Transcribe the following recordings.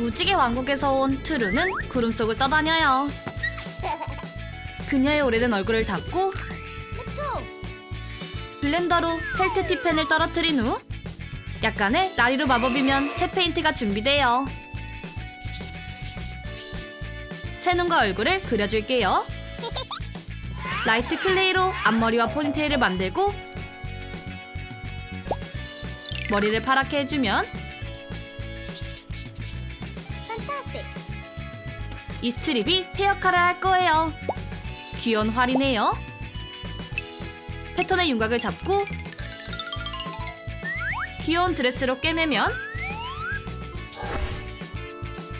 무지개 왕국에서 온 트루는 구름 속을 떠다녀요. 그녀의 오래된 얼굴을 닦고 블렌더로 펠트 티펜을 떨어뜨린 후 약간의 라리로 마법이면 새 페인트가 준비돼요. 새 눈과 얼굴을 그려줄게요. 라이트 클레이로 앞머리와 포니테일을 만들고 머리를 파랗게 해주면 이 스트립이 태 역할을 할 거예요. 귀여운 활이네요. 패턴의 윤곽을 잡고 귀여운 드레스로 꿰매면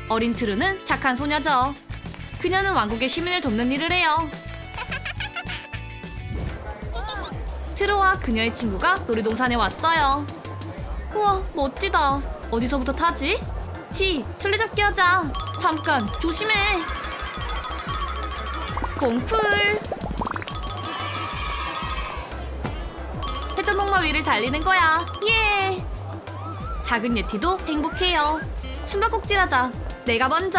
어린 트루는 착한 소녀죠. 그녀는 왕국의 시민을 돕는 일을 해요. 트루와 그녀의 친구가 놀이동산에 왔어요. 우와, 멋지다. 어디서부터 타지? 티, 술래잡기 하자. 잠깐, 조심해. 공풀. 회전목마 위를 달리는 거야. 예. 작은 예티도 행복해요. 숨바꼭질하자. 내가 먼저.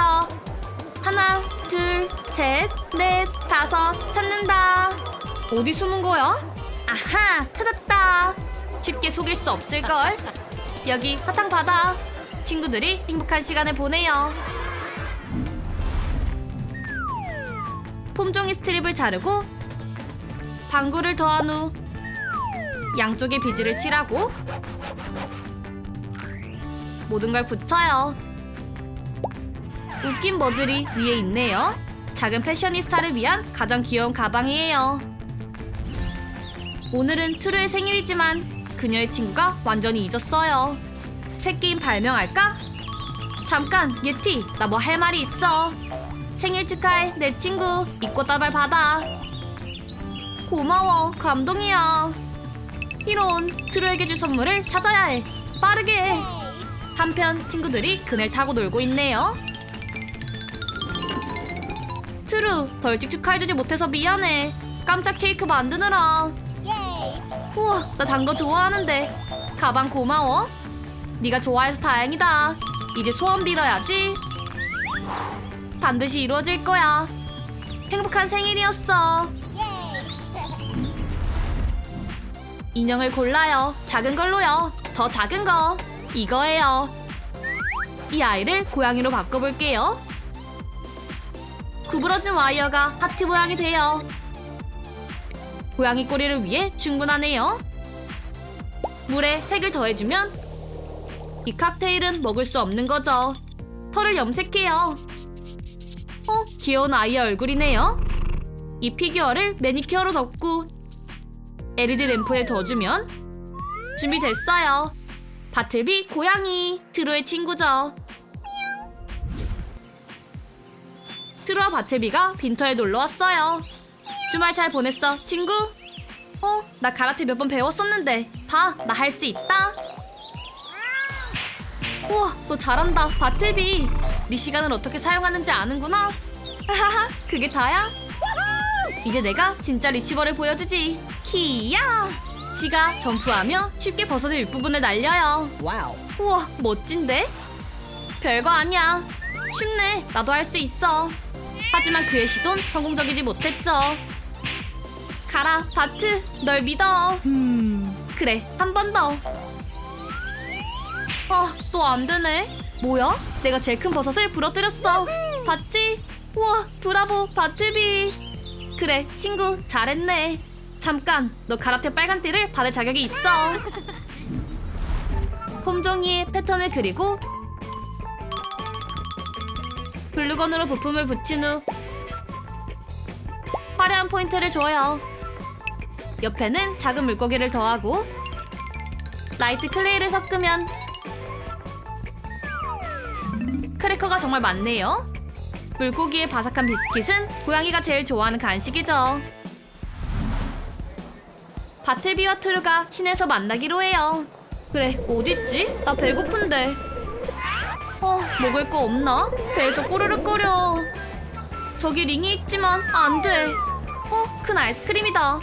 하나, 둘, 셋, 넷, 다섯. 찾는다. 어디 숨은 거야? 아하, 찾았다. 쉽게 속일 수 없을걸. 여기 사탕 받아. 친구들이 행복한 시간을 보내요. 폼종이 스트립을 자르고 방구를 더한 후 양쪽에 비즈를 칠하고 모든 걸 붙여요. 웃긴 머즐이 위에 있네요. 작은 패셔니스타를 위한 가장 귀여운 가방이에요. 오늘은 트루의 생일이지만 그녀의 친구가 완전히 잊었어요. 새 게임 발명할까? 잠깐, 예티, 나 뭐 할 말이 있어. 생일 축하해, 내 친구. 이 꽃다발 받아. 고마워, 감동이야. 이런, 트루에게 줄 선물을 찾아야 해. 빠르게. 한편 친구들이 그늘 타고 놀고 있네요. 트루, 벌칙 축하해주지 못해서 미안해. 깜짝 케이크 만드느라. 우와, 나 단 거 좋아하는데. 가방 고마워. 네가 좋아해서 다행이다. 이제 소원 빌어야지. 반드시 이루어질 거야. 행복한 생일이었어. 인형을 골라요. 작은 걸로요. 더 작은 거. 이거예요. 이 아이를 고양이로 바꿔볼게요. 구부러진 와이어가 하트 모양이 돼요. 고양이 꼬리를 위해 충분하네요. 물에 색을 더해주면 이 칵테일은 먹을 수 없는 거죠. 털을 염색해요. 어, 귀여운 아이의 얼굴이네요. 이 피규어를 매니큐어로 덮고 LED 램프에 둬주면 준비됐어요. 바틀비 고양이 트루의 친구죠. 트루와 바틀비가 빈터에 놀러 왔어요. 주말 잘 보냈어, 친구? 어, 나 가라테 몇 번 배웠었는데. 봐, 나 할 수 있다. 우와, 너 잘한다, 바틀비. 네 시간을 어떻게 사용하는지 아는구나. 하하하, 그게 다야? 이제 내가 진짜 리시버를 보여주지. 키야! 지가 점프하며 쉽게 버섯의 윗부분을 날려요. Wow. 우와, 멋진데? 별거 아니야. 쉽네. 나도 할 수 있어. 하지만 그의 시도는 성공적이지 못했죠. 가라, 바트. 널 믿어. Hmm. 그래, 한 번 더. 아, 또 안 되네. 뭐야? 내가 제일 큰 버섯을 부러뜨렸어. 봤지? 우와, 브라보, 바트비. 그래, 친구, 잘했네. 잠깐, 너 가라테 빨간 띠를 받을 자격이 있어. 폼종이에 패턴을 그리고 글루건으로 부품을 붙인 후 화려한 포인트를 줘요. 옆에는 작은 물고기를 더하고 라이트 클레이를 섞으면 크래커가 정말 많네요. 물고기의 바삭한 비스킷은 고양이가 제일 좋아하는 간식이죠. 바틀비와 트루가 신에서 만나기로 해요. 그래, 어딨지? 나 배고픈데. 어, 먹을 거 없나? 배에서 꼬르륵거려. 저기 링이 있지만 안 돼. 어, 큰 아이스크림이다.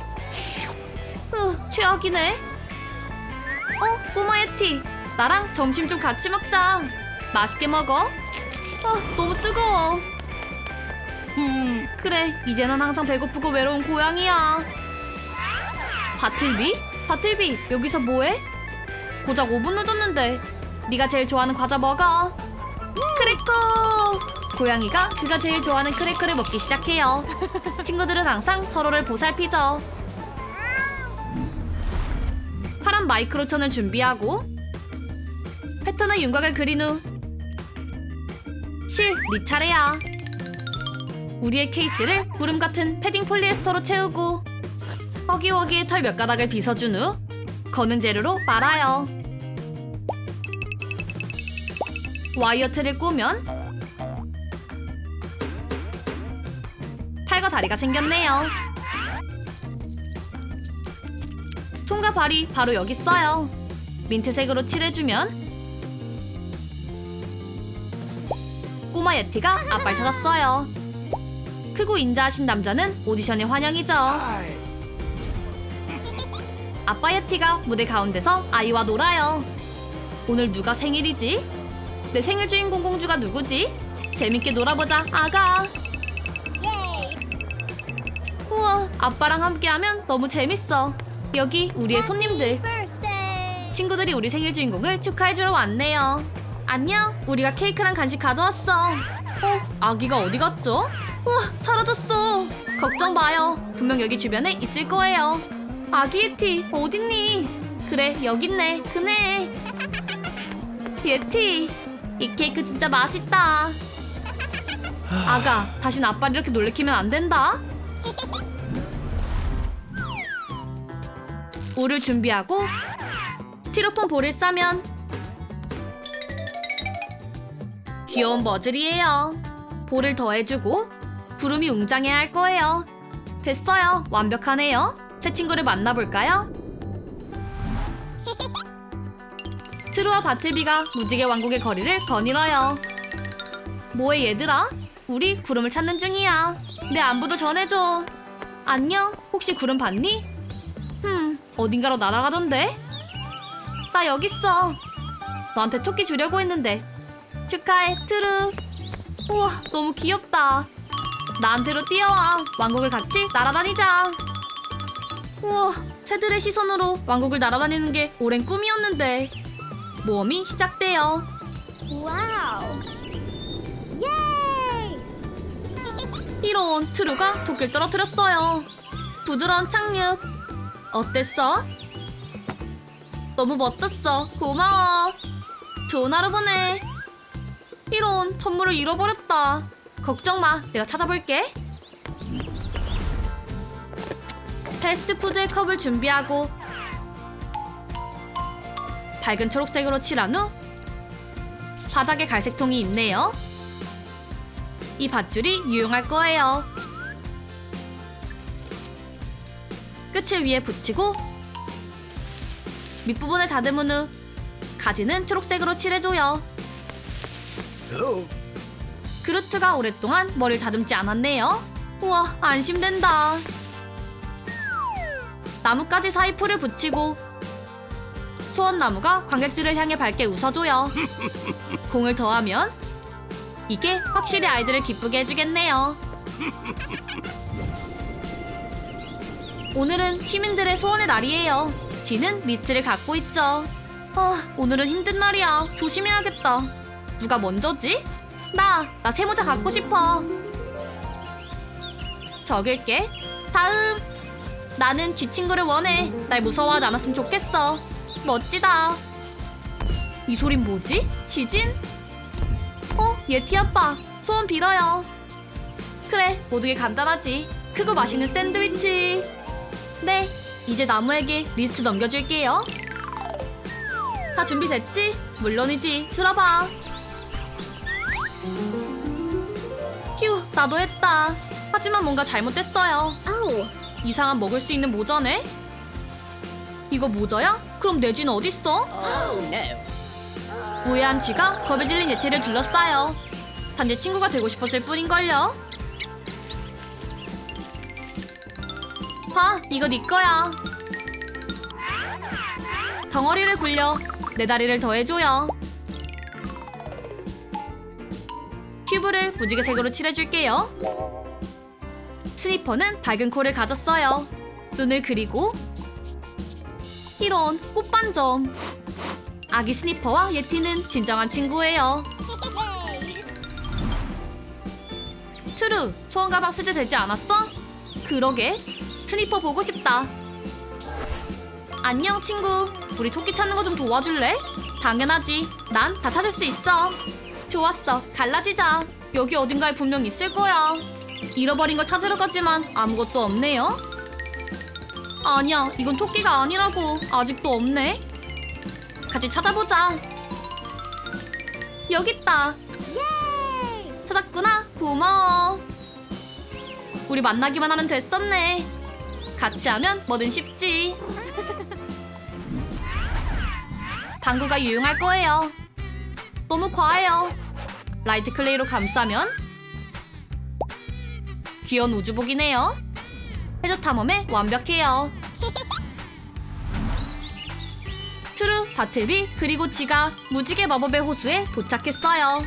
으, 최악이네. 어, 꼬마 예티. 나랑 점심 좀 같이 먹자. 맛있게 먹어. 아, 너무 뜨거워. 그래, 이제는 항상 배고프고 외로운 고양이야. 바틀비? 바틀비, 여기서 뭐해? 고작 5분 늦었는데. 네가 제일 좋아하는 과자 먹어. 크래커! 고양이가 그가 제일 좋아하는 크래커를 먹기 시작해요. 친구들은 항상 서로를 보살피죠. 파란 마이크로천을 준비하고 패턴의 윤곽을 그린 후 실, 네 차례야. 우리의 케이스를 구름 같은 패딩 폴리에스터로 채우고 허기허기의 털 몇 가닥을 빗어준 후 거는 재료로 말아요. 와이어 틀을 꼬면 팔과 다리가 생겼네요. 손과 발이 바로 여기 있어요. 민트색으로 칠해주면 꼬마 예티가 아빠를 찾았어요. 크고 인자하신 남자는 오디션에 환영이죠. 아빠 예티가 무대 가운데서 아이와 놀아요. 오늘 누가 생일이지? 내 생일 주인공 공주가 누구지? 재밌게 놀아보자, 아가. 우와, 아빠랑 함께하면 너무 재밌어. 여기 우리의 손님들. 친구들이 우리 생일 주인공을 축하해주러 왔네요. 안녕, 우리가 케이크랑 간식 가져왔어. 어, 아기가 어디 갔죠? 우와, 사라졌어. 걱정 마요. 분명 여기 주변에 있을 거예요. 아기 예티, 어딨니? 그래, 여기 있네. 그네. 예티, 이 케이크 진짜 맛있다. 아가, 다신 아빠를 이렇게 놀래키면 안 된다. 우를 준비하고 스티로폼 볼을 싸면 귀여운 머즐이에요. 볼을 더해주고 구름이 웅장해야 할 거예요. 됐어요. 완벽하네요. 새 친구를 만나볼까요? 트루와 바틀비가 무지개 왕국의 거리를 거닐어요. 뭐해 얘들아? 우리 구름을 찾는 중이야. 내 안부도 전해줘. 안녕. 혹시 구름 봤니? 흠, 어딘가로 날아가던데? 나 여기 있어. 너한테 토끼 주려고 했는데. 축하해, 트루. 우와, 너무 귀엽다. 나한테로 뛰어와. 왕국을 같이 날아다니자. 우와, 새들의 시선으로 왕국을 날아다니는 게 오랜 꿈이었는데. 모험이 시작돼요. 와우! 예! 이런 트루가 토끼를 떨어뜨렸어요. 부드러운 착륙. 어땠어? 너무 멋졌어. 고마워. 좋은 하루 보내. 이런 선물을 잃어버렸다. 걱정 마. 내가 찾아볼게. 패스트푸드의 컵을 준비하고 밝은 초록색으로 칠한 후 바닥에 갈색통이 있네요. 이 밧줄이 유용할 거예요. 끝을 위에 붙이고 밑부분을 다듬은 후 가지는 초록색으로 칠해줘요. 그루트가 오랫동안 머리를 다듬지 않았네요. 우와, 안심된다. 나뭇가지 사이 풀을 붙이고 소원나무가 관객들을 향해 밝게 웃어줘요. 공을 더하면 이게 확실히 아이들을 기쁘게 해주겠네요. 오늘은 시민들의 소원의 날이에요. 지는 리스트를 갖고 있죠. 아, 오늘은 힘든 날이야. 조심해야겠다. 누가 먼저지? 나, 나 세모자 갖고 싶어. 적을게. 다음. 나는 쥐 친구를 원해. 날 무서워하지 않았으면 좋겠어. 멋지다. 이 소린 뭐지? 지진? 어, 예티 아빠. 소원 빌어요. 그래, 모두게 간단하지. 크고 맛있는 샌드위치. 네, 이제 나무에게 리스트 넘겨줄게요. 다 준비됐지? 물론이지. 들어봐. 나도 했다. 하지만 뭔가 잘못됐어요. 아우! 이상한 먹을 수 있는 모자네? 이거 모자야? 그럼 내 쥐는 어딨어? Oh no! 무해한 쥐가 겁에 질린 예티를 둘러싸요. 단지 친구가 되고 싶었을 뿐인걸요. 봐, 이거 네 거야. 덩어리를 굴려 내 다리를 더해줘요. 튜브를 무지개색으로 칠해줄게요. 스니퍼는 밝은 코를 가졌어요. 눈을 그리고 이런 꽃반점. 아기 스니퍼와 예티는 진정한 친구예요. 트루, 소원 가방 쓸때 되지 않았어? 그러게. 스니퍼 보고 싶다. 안녕 친구. 우리 토끼 찾는 거 좀 도와줄래? 당연하지. 난 다 찾을 수 있어. 좋았어. 갈라지자. 여기 어딘가에 분명 있을 거야. 잃어버린 걸 찾으러 가지만 아무것도 없네요. 아니야, 이건 토끼가 아니라고. 아직도 없네. 같이 찾아보자. 여기 있다. 찾았구나. 고마워. 우리 만나기만 하면 됐었네. 같이 하면 뭐든 쉽지. 방구가 유용할 거예요. 너무 과해요. 라이트 클레이로 감싸면 귀여운 우주복이네요. 해저 탐험에 완벽해요. 트루, 바틀비, 그리고 지가 무지개 마법의 호수에 도착했어요.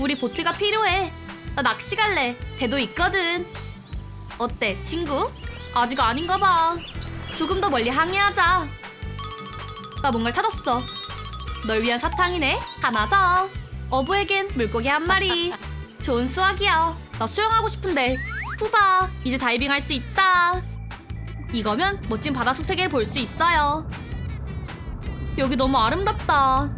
우리 보트가 필요해. 나 낚시 갈래. 배도 있거든. 어때, 친구? 아직 아닌가 봐. 조금 더 멀리 항해하자. 나 뭔가를 찾았어. 널 위한 사탕이네. 하나 더. 어부에겐 물고기 한 마리. 좋은 수확이야. 나 수영하고 싶은데. 푸바, 이제 다이빙 할 수 있다. 이거면 멋진 바닷속 세계를 볼 수 있어요. 여기 너무 아름답다.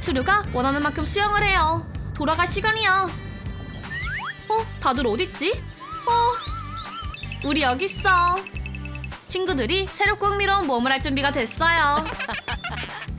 트루가 원하는 만큼 수영을 해요. 돌아갈 시간이야. 어? 다들 어딨지? 어? 우리 여기 있어. 친구들이 새롭고 흥미로운 모험을 할 준비가 됐어요.